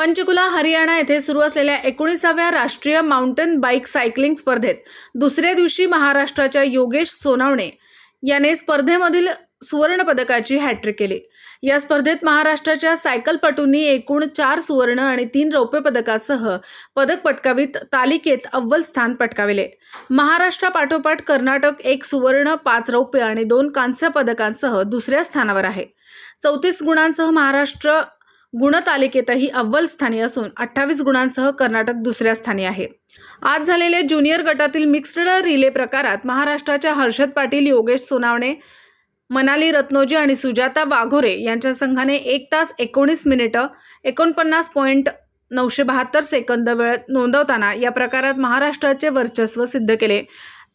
पंचकुला हरियाणा येथे सुरू असलेल्या एकोणीसाव्या राष्ट्रीय माउंटेन बाईक सायकलिंग स्पर्धेत दुसऱ्या दिवशी महाराष्ट्राच्या योगेश सोनावणे याने स्पर्धेमधील सुवर्ण पदकाची हॅट्रिक केली. या स्पर्धेत महाराष्ट्राच्या सायकलपटूंनी एकूण चार सुवर्ण आणि तीन रौप्य पदकासह पदक पटकावीत तालिकेत अव्वल स्थान पटकाविले. महाराष्ट्रापाठोपाठ कर्नाटक एक सुवर्ण पाच रौप्य आणि दोन कांस्य पदकांसह दुसऱ्या स्थानावर आहे. चौतीस गुणांसह महाराष्ट्र गुणतालिकेतही अव्वल स्थानी असून अठ्ठावीस गुणांसह कर्नाटक दुसऱ्या स्थानी आहे. आज झालेल्या ज्युनियर गटातील मिक्स्ड रिले प्रकारात महाराष्ट्राच्या हर्षद पाटील योगेश सोनावणे मनाली रत्नोजी आणि सुजाता वाघोरे यांच्या संघाने एक तास एकोणीस मिनिटं एकोणपन्नास पॉईंट नऊशे बहात्तर सेकंद वेळ नोंदवताना या प्रकारात महाराष्ट्राचे वर्चस्व सिद्ध केले.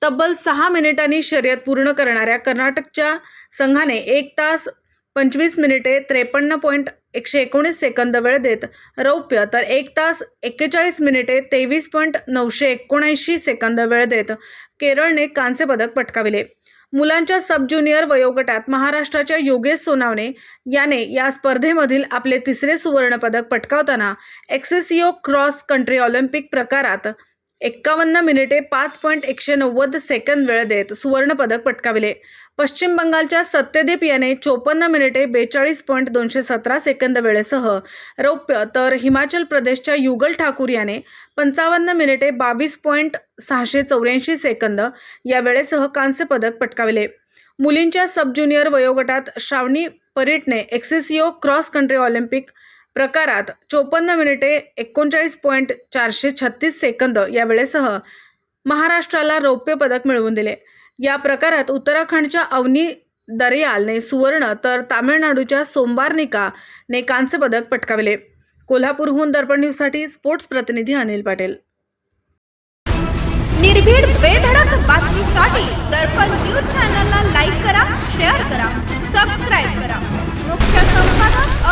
तब्बल सहा मिनिटांनी शर्यत पूर्ण करणाऱ्या कर्नाटकच्या संघाने एक तास पंचवीस मिनिटे त्रेपन्न पॉईंट एकशे एकोणीस सेकंद वेळ देत रौप्य तर एक तास एक्केचाळीस मिनिटे तेवीस पॉईंट नऊशे एकोणऐंशी सेकंद वेळ देत केरळने कांस्य पदक पटकाविले. मुलांच्या सब ज्युनियर वयोगटात महाराष्ट्राच्या योगेश सोनावणे याने या स्पर्धेमधील आपले तिसरे सुवर्णपदक पटकावताना X C O cross country Olympic प्रकारात एक्कावन्न मिनिटे पाच पॉईंट एकशे नव्वद सेकंद वेळ देत सुवर्ण पदक पटकाविले. पश्चिम बंगालच्या सत्यदीप याने चोपन्न मिनिटे बेचाळीस पॉईंट दोनशे सतरा सेकंद वेळेसह रौप्य तर हिमाचल प्रदेशच्या युगल ठाकूर याने पंचावन्न मिनिटे बावीस पॉईंट सहाशे चौऱ्याऐंशी सेकंद या वेळेसह कांस्य पदक पटकाविले. मुलींच्या सब ज्युनियर वयोगटात श्रावणी परीटने एक्सेसिओ क्रॉस कंट्री ऑलिम्पिक प्रकारात चोपन्न मिनिटे एकोणचाळीस पॉईंट चारशे छत्तीस सेकंद या वेळेसह महाराष्ट्राला रौप्य पदक मिळवून दिले. या प्रकारात उत्तराखंडच्या अवनी दरियालने सुवर्ण तर तामिळनाडूच्या सोमवारनिकाने कांस्य पदक पटकाविले. कोल्हापूरहून दर्पण न्यूजसाठी स्पोर्ट्स प्रतिनिधी अनिल पाटील. निर्भीड